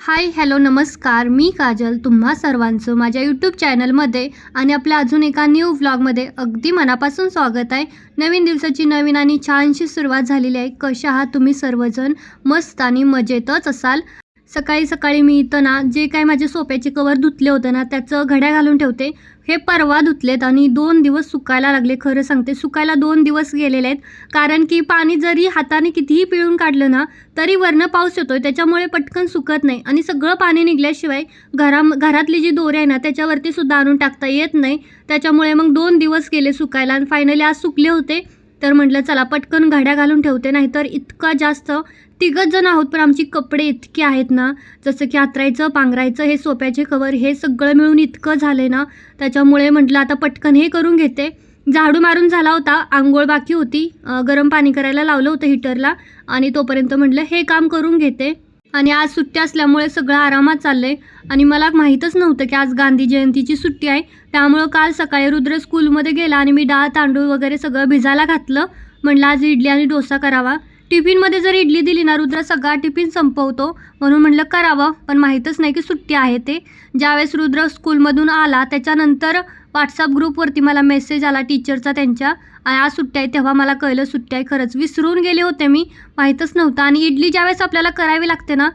Hi hello नमस्कार. मी काजल तुम्हा सर्वांचं माझ्या यूट्यूब चॅनलमध्ये आणि आपल्या अजून एका न्यू व्लॉगमध्ये अगदी मनापासून स्वागत आहे. नवीन दिवसाची नवीन आणि छानशी सुरुवात झालेली आहे. कशा आहात तुम्ही सर्वजण? मस्त आणि मजेतच असाल? सकाळी सकाळी मी इथं ना जे काय माझे सोप्याचे कवर धुतले होते ना त्याचं घड्या घालून ठेवते. हे परवा धुतलेत आणि दोन दिवस सुकायला लागले खरं सांगते. सुकायला दोन दिवस गेलेले आहेत. कारण की पाणी जरी हाताने कितीही पिळून काढलं ना तरी वरनं पाऊस येतोय. त्याच्यामुळे पटकन सुकत नाही. आणि सगळं पाणी निघल्याशिवाय घरा घरातली जी दोरी आहे ना त्याच्यावरती सुद्धा आणून टाकता येत नाही. त्याच्यामुळे मग दोन दिवस गेले सुकायला आणि फायनली आज सुकले होते. तर म्हटलं चला पटकन घड्या घालून ठेवते नाहीतर इतका जास्त तिघच जण आहोत पण आमची कपडे इतके आहेत ना जसं की आतरायचं पांघरायचं हे सोप्याचे कवर हे सगळं मिळून इतकं झाले ना त्याच्यामुळे म्हटलं आता पटकन हे करून घेते. झाडू मारून झाला होता आंघोळ बाकी होती गरम पाणी करायला लावलं होतं हिटरला आणि तोपर्यंत म्हटलं हे काम करून घेते. आणि आज सुट्टी असल्यामुळे सगळं आरामात चाललंय. आणि मला माहीतच नव्हतं की आज गांधी जयंतीची सुट्टी आहे. त्यामुळं काल सकाळी रुद्र स्कूलमध्ये गेला आणि मी डाळ तांदूळ वगैरे सगळं भिजायला घातलं. म्हणलं आज इडली आणि डोसा करावा. टिफिनमध्ये जर इडली दिली ना रुद्र सगळा टिफिन संपवतो. म्हणून म्हणलं करावं पण माहीतच नाही की सुट्टी आहे ते. ज्यावेळेस रुद्र स्कूलमधून आला त्याच्यानंतर व्हॉट्सअप ग्रुपवरती मला मेसेज आला टीचरचा त्यांच्या. आज सुट्ट्या आहे तेव्हा मला कळलं सुट्ट्या आहे खरंच. विसरून गेले होते मी माहीतच नव्हतं. आणि इडली ज्यावेळेस आपल्याला करावी लागते ना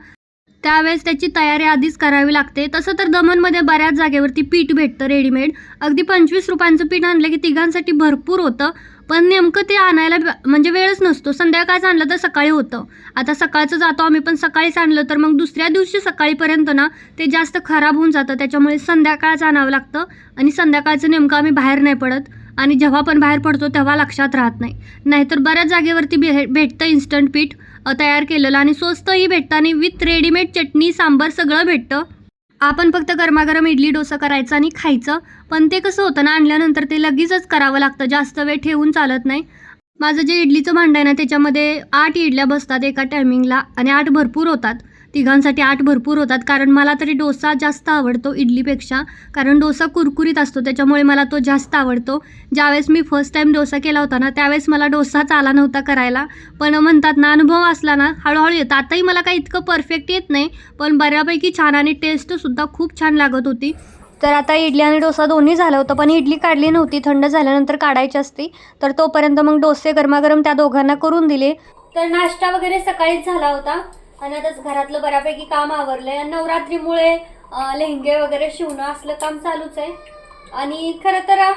त्यावेळेस त्याची तयारी आधीच करावी लागते. तसं तर दमनमध्ये बऱ्याच जागेवरती पीठ भेटतं रेडीमेड अगदी पंचवीस रुपयांचं पीठ आणलं की तिघांसाठी भरपूर होतं. पण नेमकं ते आणायला म्हणजे वेळच नसतो. संध्याकाळचं आणलं तर सकाळी होतं. आता सकाळचं जातो आम्ही पण सकाळीच आणलं तर मग दुसऱ्या दिवशी सकाळीपर्यंत ना ते जास्त खराब होऊन जातं. त्याच्यामुळे संध्याकाळचं आणावं लागतं आणि संध्याकाळचं नेमकं आम्ही बाहेर नाही पडत. आणि जेव्हा पण बाहेर पडतो तेव्हा लक्षात राहत नाही. नाहीतर बऱ्याच जागेवरती भे भेटतं इन्स्टंट पीठ तयार केलेलं. आणि स्वस्तही भेटतं. आणि विथ रेडीमेड चटणी सांबार सगळं भेटतं. आपण फक्त गरमागरम इडली डोसा करायचा आणि खायचं. पण ते कसं होतं ना आणल्यानंतर ते लगेचच करावं लागतं. जास्त वेळ ठेवून चालत नाही. माझं जे इडलीचं भांडं आहे ना त्याच्यामध्ये आठ इडल्या बसतात एका टायमिंगला आणि आठ भरपूर होतात. तिघांसाठी आठ भरपूर होतात. कारण मला तरी डोसा जास्त आवडतो इडलीपेक्षा. कारण डोसा कुरकुरीत असतो. त्याच्यामुळे मला तो जास्त आवडतो. ज्यावेळेस मी फर्स्ट टाईम डोसा केला होता ना त्यावेळेस मला डोसाच आला नव्हता करायला. पण म्हणतात ना अनुभव असला ना हळूहळू येतं. आताही मला काही इतकं परफेक्ट येत नाही. पण बऱ्यापैकी छान आणि टेस्टसुद्धा खूप छान लागत होती. तर आता इडली आणि डोसा दोन्ही झालं होतं. पण इडली काढली नव्हती. थंड झाल्यानंतर काढायची असती. तर तोपर्यंत मग डोसे गरमागरम त्या दोघांना करून दिले. तर नाश्ता वगैरे सकाळीच झाला होता. आणि आताच घरातलं बऱ्यापैकी काम आवरलंय. आणि नवरात्रीमुळे लेहंगे वगैरे शिवणं असलं काम चालूच आहे. आणि खरं तर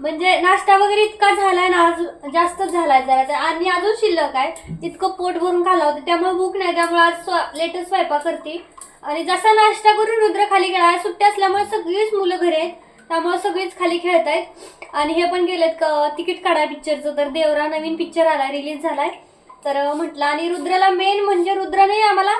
म्हणजे नाश्ता वगैरे इतका झालाय ना आज जास्तच झालाय जरा आणि अजून शिल्लक आहे. तितकं पोट भरून खाला होतं त्यामुळे भूक नाही त्यामुळे आज स्व लेटेस्ट स्वयंपाक करते. आणि जसा नाश्ता करून रुद्र खाली गेला सुट्टी असल्यामुळे सगळीच मुलं घरी आहेत. त्यामुळे सगळीच खाली खेळत आहेत आणि हे पण गेलेत तिकीट काढा पिक्चरचं तर देवरा नवीन पिक्चर आला रिलीज झालाय. तर म्हटलं आणि रुद्राला मेन म्हणजे रुद्राने आम्हाला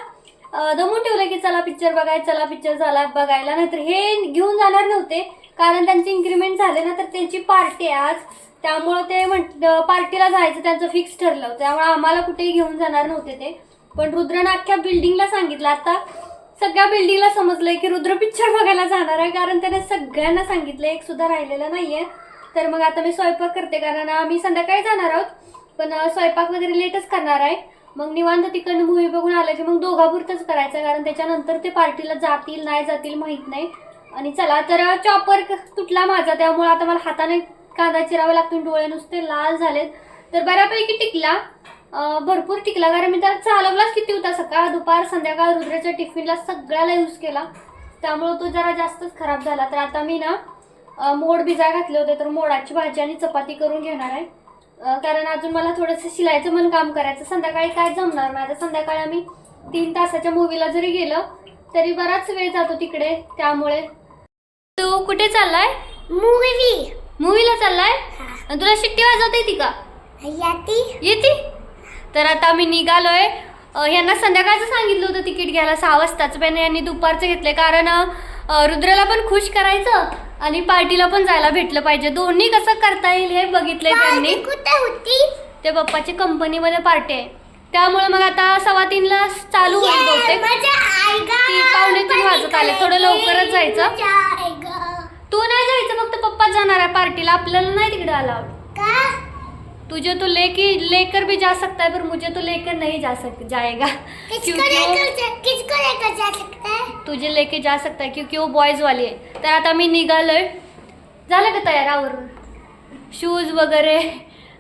दमून ठेवलं की चला पिक्चर बघायचं चला पिक्चर झाला बघायला. नाहीतर हे घेऊन जाणार नव्हते कारण त्यांचे इन्क्रीमेंट झाले ना तर त्यांची पार्टी आहे आज. त्यामुळं ते म्हट पार्टीला जायचं त्यांचं फिक्स ठरलं. होतं त्यामुळे आम्हाला कुठेही घेऊन जाणार नव्हते ते. पण रुद्रानं अख्ख्या बिल्डिंगला सांगितलं. आता सगळ्या बिल्डिंगला समजलंय की रुद्र पिक्चर बघायला जाणार आहे कारण त्याने सगळ्यांना सांगितलं एक सुद्धा राहिलेलं नाहीये. तर मग आता मी स्वयंपाक करते कारण आम्ही संध्याकाळी जाणार आहोत. पण स्वयंपाक वगैरे लेटच करणार आहे. मग निवांत तिकडनं मूवी बघून आलं की मग दोघापुरतच करायचं कारण त्याच्यानंतर ते पार्टीला जातील नाही जातील माहीत नाही. आणि चला तर चॉपर तुटला माझा त्यामुळे आता मला हाताने कांदा चिरावा लागतो डोळे नुसते लाल झालेत. तर बऱ्यापैकी टिकला. भरपूर टिकला कारण मी त्याला चालवलाच किती होता सकाळ दुपार संध्याकाळ रुद्राच्या टिफिनला सगळ्याला यूज केला. त्यामुळं तो जरा जास्तच खराब झाला. तर आता मी ना मोड भिजा घातले होते तर मोडाची भाजी आणि चपाती करून घेणार आहे. कारण अजून मला थोडंसं शिलायचं पण काम करायचं. संध्याकाळी काय जमणार? आता संध्याकाळी आम्ही तीन तासाच्या मूवीला जरी गेलं तरी बराच वेळ जातो तिकडे. त्यामुळे. तू कुठे चाललाय? मूवी मूवीला चाललाय? आणि तुला शिट्टी वाजवता येते का? याती. तर आता मी निघालोय. यांना संध्याकाळचं सांगितलं होतं तिकीट घ्यायला. सहा वाजताच. पण यांनी दुपारचं घेतलंय. कारण रुद्राला पण खुश करायचं आणि पार्टीला पण जायला भेटलं पाहिजे. दोन्ही कसं करता येईल हे बघितलंय त्यांनी. कुठे होती? ते पप्पाची कंपनीमध्ये पार्टी आहे. त्यामुळे मग आता सव्वा तीनला चालू होईल बहुतेक. ती पावणे तीन वाजत आले. थोडं लवकरच जायचं. तू नाही जायचं फक्त पप्पा जाणार आहे पार्टीला. आपल्याला नाही तिकडे तू तुझे तो लेके लेकर भी जा सकता है पर मुझे तो लेकर नहीं जा सक जाएगा। किसको लेकर जा- किसको लेकर जा सकता है? तुझे लेके जा सकता है क्योंकि वो बॉयज वाली आहे तर आता मी निघालोय. झालं का तयार आवरून? शूज वगैरे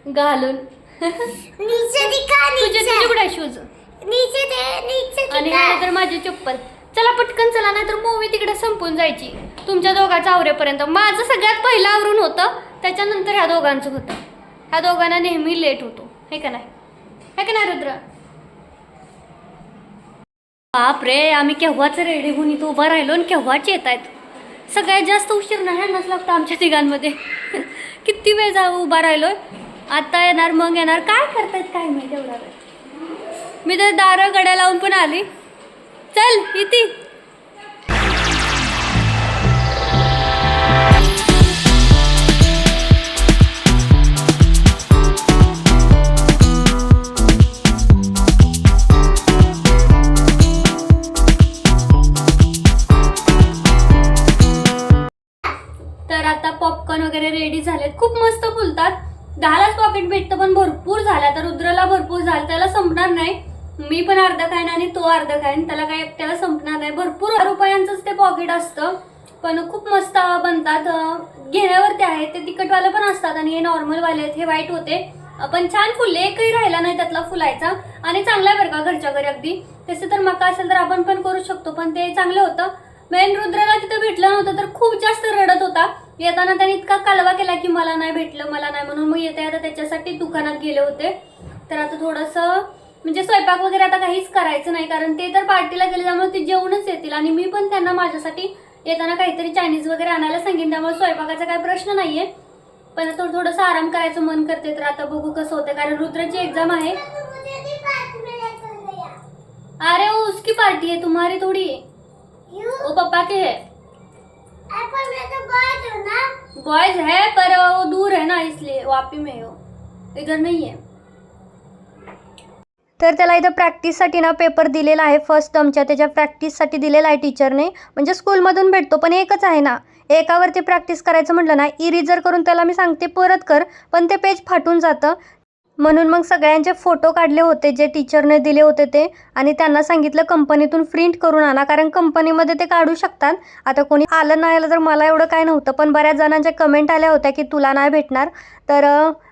घालून. नीचे दिखा तुझे नीचे. तुझे शूज नीचे दे नीचे आणि हे तर माझी चप्पल. चला पटकन चला नाही तर मूवी तिकडे संपून जायची. तुमच्या दोघांचं आवरेपर्यंत. माझं सगळ्यात पहिलं आवरून होतं त्याच्यानंतर ह्या दोघांचं होतं. ह्या दोघांना नेहमी लेट होतो. हे का नाही? हे का नाही रुद्र? बाप रे आम्ही केव्हाच रेडी होऊन इथं उभा राहिलो आणि केव्हाच येत आहेत? सगळ्यात जास्त उशीर नाही ह्यांनाच लागतो आमच्या तिघांमध्ये. किती वेळ जा उभा राहिलो? आता येणार मग येणार. काय करतायत काय माहिती एवढा वेळ? मी तर दारं गड्या लावून पण आली. चल इथे. तो अर्धा खाईन त्याला काही त्याला संपणार नाही. भरपूर रुपयांचंच ते पॉकेट असतं. पण खूप मस्त बनतात. घेण्यावरती आहे ते तिखटवाले पण असतात आणि हे नॉर्मलवाले आहेत. हे वाईट होते. पण छान फुलले. एकही राहिला नाही त्यातला फुलायचा. आणि चांगला आहे बरं का घरच्या घरी अगदी. तसं तर मका असेल तर आपण पण करू शकतो. पण ते चांगलं होतं. मेन रुद्राला तिथं भेटलं नव्हतं तर खूप जास्त रडत होता. येताना त्याने इतका कालवा केला की मला नाही भेटलं मला नाही म्हणून मग येता येता त्याच्यासाठी दुकानात गेले होते. तर आता थोडंसं म्हणजे स्वयंपाक वगैरे आता काहीच करायचं नाही कारण ते तर पार्टीला गेले त्यामुळे ते जेवणच येतील. आणि मी पण त्यांना माझ्यासाठी येताना काहीतरी चायनीज वगैरे आणायला सांगेन त्यामुळे स्वयंपाकाचा काही प्रश्न नाहीये. पण थोडं थोडंसं आराम करायचं मन करते तर आता बघू कसं होतं कारण रुद्राची एक्झाम आहे. अरे वो उसकी पार्टी है तुम्हारी थोड़ी है क्यों वो के है. बॉयज है पर वो दूर है ना इसलिए वापी में हो इधर नहीं है. तर त्याला इथं प्रॅक्टिससाठी ना पेपर दिलेला आहे. फर्स्ट टर्मच्या त्याच्या प्रॅक्टिससाठी दिलेला आहे टीचरने म्हणजे स्कूलमधून भेटतो पण एकच आहे ना. एकावरती प्रॅक्टिस करायचं म्हटलं ना इरिजर करून त्याला मी सांगते परत कर. पण ते पेज फाटून जातं. म्हणून मग सगळ्यांचे फोटो काढले होते जे टीचरने दिले होते ते आणि त्यांना सांगितलं कंपनीतून प्रिंट करून आणा कारण कंपनीमध्ये ते काढू शकतात. आता कोणी आलं नाही आलं तर मला एवढं काय नव्हतं पण बऱ्याच जणांच्या कमेंट आल्या होत्या की तुला नाही भेटणार. तर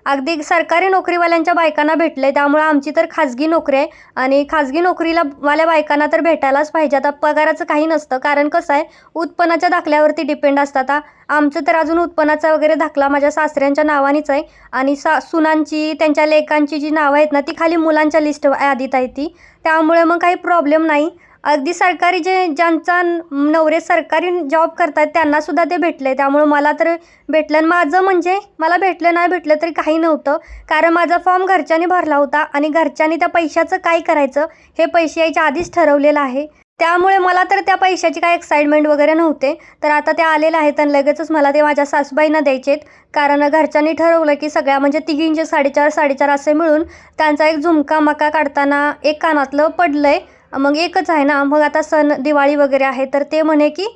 अगदी सरकारी नोकरीवाल्यांच्या बायकांना भेटले त्यामुळे आमची तर खाजगी नोकरी आहे. आणि खाजगी नोकरीला वाल्या बायकांना तर भेटायलाच पाहिजे. आता पगाराचं काही नसतं कारण कसं आहे उत्पन्नाच्या दाखल्यावरती डिपेंड असतात. आता आमचं तर अजून उत्पन्नाचा वगैरे दाखला माझ्या सासऱ्यांच्या नावानेच आहे. आणि सा सुनांची त्यांच्या लेकांची जी नावं आहेत ना ती खाली मुलांच्या लिस्ट यादीत आहे ती. त्यामुळे मग काही प्रॉब्लेम नाही. अगदी सरकारी जे ज्यांचा नवरे सरकारी जॉब करतात त्यांना सुद्धा ते भेटले त्यामुळे मला तर भेटलं आणि माझं म्हणजे मला भेटलं नाही भेटलं तरी काही नव्हतं. कारण माझा फॉर्म घरच्यांनी भरला होता आणि घरच्यांनी त्या पैशाचं काय करायचं हे पैसे यायच्या आधीच ठरवलेलं आहे. त्यामुळे मला तर त्या पैशाची काय एक्साइटमेंट वगैरे नव्हते. तर आता ते आलेलं आहेत आणि लगेचच मला ते माझ्या सासूबाईंना द्यायचेत. कारण घरच्यांनी ठरवलं की सगळ्या म्हणजे तिघींचे साडेचार साडेचार असे मिळून त्यांचा एक झुमका मका काढताना एक कानातलं पडलं आहे मग एकच आहे ना मग आता सण दिवाळी वगैरे आहे. तर ते म्हणे की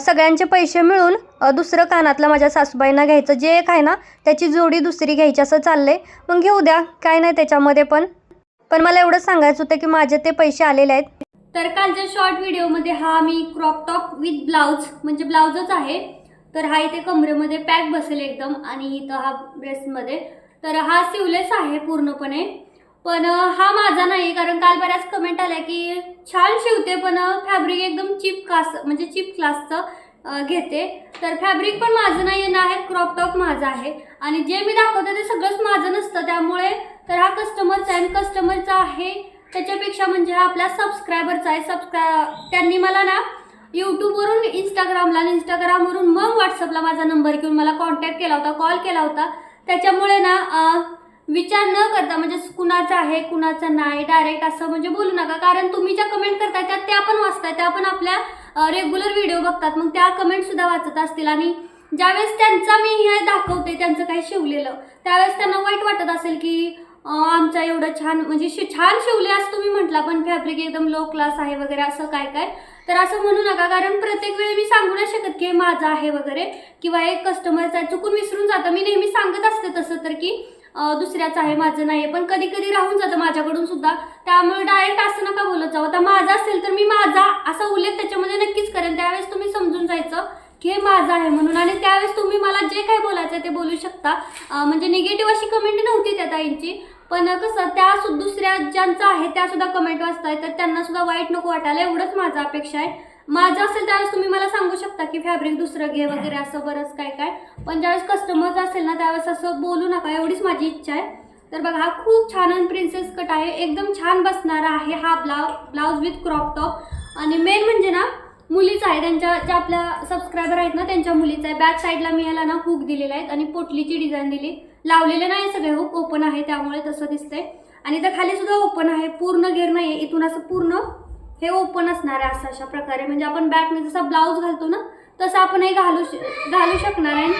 सगळ्यांचे पैसे मिळून दुसरं कानातलं माझ्या सासूबाईंना घ्यायचं. जे एक आहे ना त्याची जोडी दुसरी घ्यायची असं चाललंय. मग घेऊ द्या काय नाही त्याच्यामध्ये पण. पण मला एवढंच सांगायचं होतं की माझे ते पैसे आलेले आहेत. तर कालच्या शॉर्ट व्हिडिओमध्ये हा मी क्रॉप टॉप विथ ब्लाऊज म्हणजे ब्लाऊजच आहे तर हा इथे कमरेमध्ये पॅक बसेल एकदम आणि इथं हा ब्रेसमध्ये तर हा सिवलेस आहे पूर्णपणे पण हा माझा नाही कारण काल बऱ्याच कमेंट आल्या की छान शिवते पण फॅब्रिक एकदम चिप कास म्हणजे चिप क्लासचं घेते. तर फॅब्रिक पण माझं नाही ना आहे क्रॉप टॉप माझा आहे. आणि जे मी दाखवते ते सगळंच माझं नसतं त्यामुळे तर हा कस्टमरचा आहे कस्टमरचा आहे त्याच्यापेक्षा म्हणजे हा आपल्या सबस्क्रायबरचा आहे. सबस्क्राय त्यांनी मला ना यूट्यूबवरून इंस्टाग्रामला आणि इंस्टाग्रामवरून मग व्हॉट्सअपला माझा नंबर घेऊन मला कॉन्टॅक्ट केला होता कॉल केला होता. त्याच्यामुळे ना विचार न करता म्हणजे कुणाचं आहे कुणाचं नाही डायरेक्ट असं म्हणजे बोलू नका. कारण तुम्ही ज्या कमेंट करताय त्या त्या पण वाचताय त्या पण आपल्या रेग्युलर व्हिडिओ बघतात. मग त्या कमेंटसुद्धा वाचत असतील. आणि ज्यावेळेस त्यांचा मी हे दाखवते त्यांचं काही शिवलेलं त्यावेळेस त्यांना वाईट वाटत असेल की आमचा एवढं छान म्हणजे शि छान शिवले असं तुम्ही म्हटला पण फॅब्रिक एकदम लो क्लास आहे वगैरे असं काय काय? तर असं म्हणू नका कारण प्रत्येक वेळी मी सांगू नाही शकत की हे माझं आहे वगैरे किंवा एक कस्टमरचा चुकून विसरून जातं. मी नेहमी सांगत असते तसं तर की दुसऱ्याचं आहे माझं नाही पण कधी कधी राहून जातं माझ्याकडून सुद्धा. त्यामुळे डायरेक्ट असं नका बोलत जाऊ. आता माझं असेल तर मी माझा असा उल्लेख त्याच्यामध्ये नक्कीच करेन. त्यावेळेस तुम्ही समजून जायचं की हे माझं आहे म्हणून. आणि त्यावेळेस तुम्ही मला जे काही बोलायचं ते बोलू शकता. म्हणजे निगेटिव्ह अशी कमेंट नव्हती त्या ताईंची. पण कसं त्या सु दुसऱ्या ज्यांचं आहे त्या सुद्धा कमेंट वाचताय तर त्यांना सुद्धा वाईट नको वाटायला. एवढंच माझं अपेक्षा आहे. माझं असेल त्यावेळेस तुम्ही मला सांगू शकता की फॅब्रिक दुसरं घे वगैरे असं बरंच काय काय. पण ज्यावेळेस कस्टमर असेल ना त्यावेळेस असं बोलू नका एवढीच माझी इच्छा आहे. तर बघा हा खूप छान आणि प्रिन्सेस कट आहे. एकदम छान बसणारा आहे हा ब्लाउ ब्लाऊज विथ क्रॉप टॉप आणि मेन म्हणजे ना मुलीच आहे. त्यांच्या ज्या आपल्या सबस्क्रायबर आहेत ना त्यांच्या मुलीचा आहे. बॅक साईडला मी याला ना हुक दिलेला आहे आणि पोटलीची डिझाईन दिली. लावलेले नाही सगळे हो, हुक ओपन आहे त्यामुळे तसं दिसतंय. आणि इथं खाली सुद्धा ओपन आहे पूर्ण घेर नाही आहे इथून असं पूर्ण हे ओपन असणार आहे असं अशा प्रकारे. म्हणजे आपण बॅकने जसा ब्लाऊज घालतो ना तसं आपण हे घालू श- घालू शकणार आहे.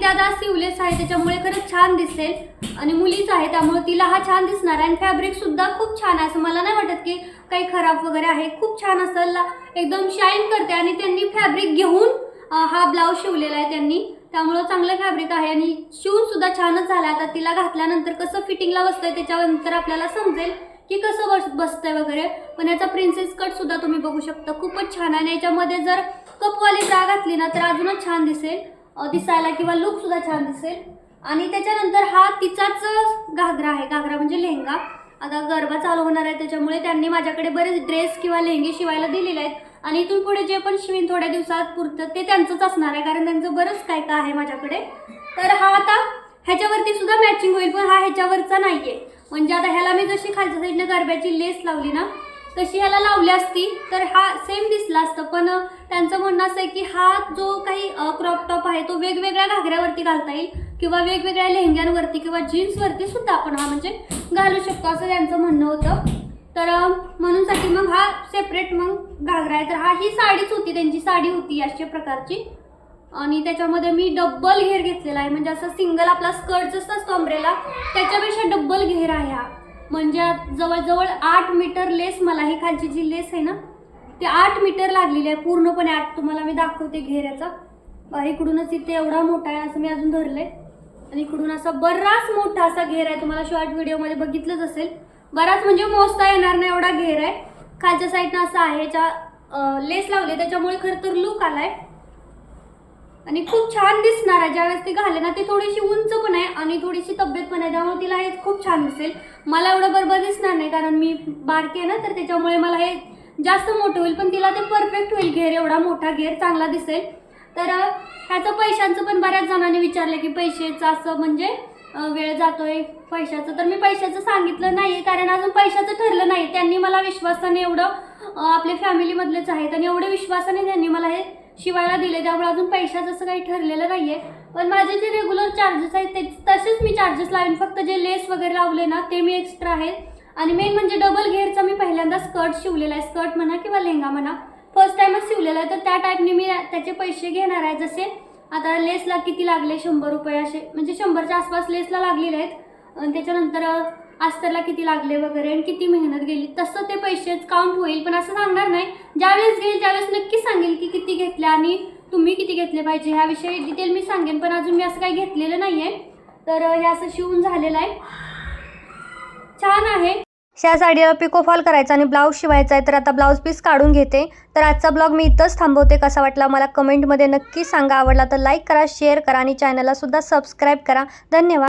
त्या आता सिवलेस आहे त्याच्यामुळे खरंच छान दिसेल. आणि मुलीच आहे त्यामुळे तिला हा छान दिसणार आहे. आणि फॅब्रिकसुद्धा खूप छान आहे. असं मला नाही वाटत की काही खराब वगैरे आहे. खूप छान असं ला- एकदम शाईन करते. आणि त्यांनी फॅब्रिक घेऊन हा ब्लाऊज शिवलेला आहे त्यांनी. त्यामुळं चांगलं फॅब्रिक आहे आणि शिवून सुद्धा छानच झाला. आता तिला घातल्यानंतर कसं फिटिंगला बसतंय त्याच्यानंतर आपल्याला समजेल की कसं बस बसतंय वगैरे. पण याचा प्रिन्सेस कट सुद्धा तुम्ही बघू शकता. खूपच छान आहे आणि याच्यामध्ये जर कपवाली जा घातली ना तर अजूनच छान दिसेल. दिसायला किंवा लुक सुद्धा छान दिसेल. आणि त्याच्यानंतर हा तिचाच घागरा आहे. घागरा म्हणजे लेहंगा. आता गरबा चालू होणार आहे त्याच्यामुळे त्यांनी माझ्याकडे बरेच ड्रेस किंवा लेहंगे शिवायला दिलेले आहेत. आणि इथून पुढे जे पण शिवीन थोड्या दिवसात पुरतं ते त्यांचंच असणार आहे कारण त्यांचं बरंच काय काय आहे माझ्याकडे. तर हा आता ह्याच्यावरती सुद्धा मॅचिंग होईल पण हा ह्याच्यावरचा नाही आहे म्हणजे आता ह्याला मी जशी खालच्या साईडनं गरब्याची लेस लावली ना तशी ह्याला लावली असती तर हा सेम दिसला असतं. पण त्यांचं म्हणणं असं आहे की हा जो काही क्रॉप टॉप आहे तो वेगवेगळ्या घागऱ्यावरती घालता येईल किंवा वेगवेगळ्या लेहंग्यांवरती किंवा जीन्सवरती सुद्धा आपण हा म्हणजे घालू शकतो असं त्यांचं म्हणणं होतं. तर म्हणूनसाठी मग हा सेपरेट मग घागरा आहे. तर हा ही साडीच होती त्यांची साडी होती अशा प्रकारची. आणि त्याच्यामध्ये मी डब्बल घेर घेतलेला आहे. म्हणजे असं सिंगल आपला स्कर्ट जसा असतो अम्ब्रेला त्याच्यापेक्षा डब्बल घेर आहे हा. म्हणजे जवळजवळ आठ मीटर लेस मला ही खालची जी लेस आहे ना ते आठ मीटर लागलेली आहे. पूर्णपणे आठ तुम्हाला मी दाखवते घेऱ्याचा. इकडूनच इथे एवढा मोठा आहे असं मी अजून धरलं आहे आणि इकडून असा बराच मोठा असा घेर आहे. तुम्हाला शॉर्ट व्हिडिओमध्ये बघितलंच असेल. बराच म्हणजे मोजता येणार नाही एवढा घेर आहे. खालच्या साईडनं असं आहे याच्या लेस लावली त्याच्यामुळे खरं तर लुक आलाय. आणि खूप छान दिसणार आहे ज्यावेळेस ती घाले ना ती थोडीशी उंच पण आहे आणि थोडीशी तब्येत पण आहे त्यामुळे तिला हे खूप छान दिसेल. मला एवढं बरोबर दिसणार नाही कारण मी बारकी आहे ना तर त्याच्यामुळे मला हे जास्त मोठं होईल पण तिला ते परफेक्ट होईल घेर एवढा मोठा घेर चांगला दिसेल. तर ह्याचं पैशांचं पण बऱ्याच जणांनी विचारलं की पैशाचं असं म्हणजे वेळ जातोय पैशाचं. तर मी पैशाचं सांगितलं नाही कारण अजून पैशाचं ठरलं नाही. त्यांनी मला विश्वासाने एवढं आपल्या फॅमिलीमधलेच आहेत आणि एवढे विश्वासाने त्यांनी मला हे शिवायला दिले त्यामुळे अजून पैशाचं असं काही ठरलेलं नाही आहे पण माझे जे रेग्युलर चार्जेस आहेत ते तसेच मी चार्जेस लावेन. फक्त जे लेस वगैरे लावले ना ते मी एक्स्ट्रा आहेत. आणि मेन म्हणजे डबल घेरचा मी पहिल्यांदा स्कर्ट शिवलेला आहे. स्कर्ट म्हणा किंवा लेहंगा म्हणा फर्स्ट टाईमच शिवलेला आहे. तर त्या टाईपने मी त्याचे पैसे घेणार आहे. जसे आता लेसला किती लागले? शंभर रुपये असे. म्हणजे शंभरच्या आसपास लेसला लागलेले आहेत. आणि त्याच्यानंतर अस्तरला किती लागले वगैरे आणि किती मेहनत गेली? तसं ते पैसेच काउंट होईल. पण असं सांगणार नाही. ज्यावेळेस घेईल त्यावेळेस नक्की सांगेल की किती घेतले आणि तुम्ही किती घेतले पाहिजे. ह्याविषयी डिटेल मी सांगेन पण अजून मी असं काही घेतलेलं नाही आहे तर हे असं शिवून झालेलं आहे. छान आहे. ह्या साडीला पिको फॉल करायचा आणि ब्लाऊज शिवायचा आहे तर आता ब्लाऊज पीस काढून घेते. तर आजचा ब्लॉग मी इथंच थांबवते. कसा वाटला मला कमेंटमध्ये नक्की सांगा. आवडला तर लाईक करा शेअर करा आणि चॅनलला सुद्धा सबस्क्राईब करा. धन्यवाद.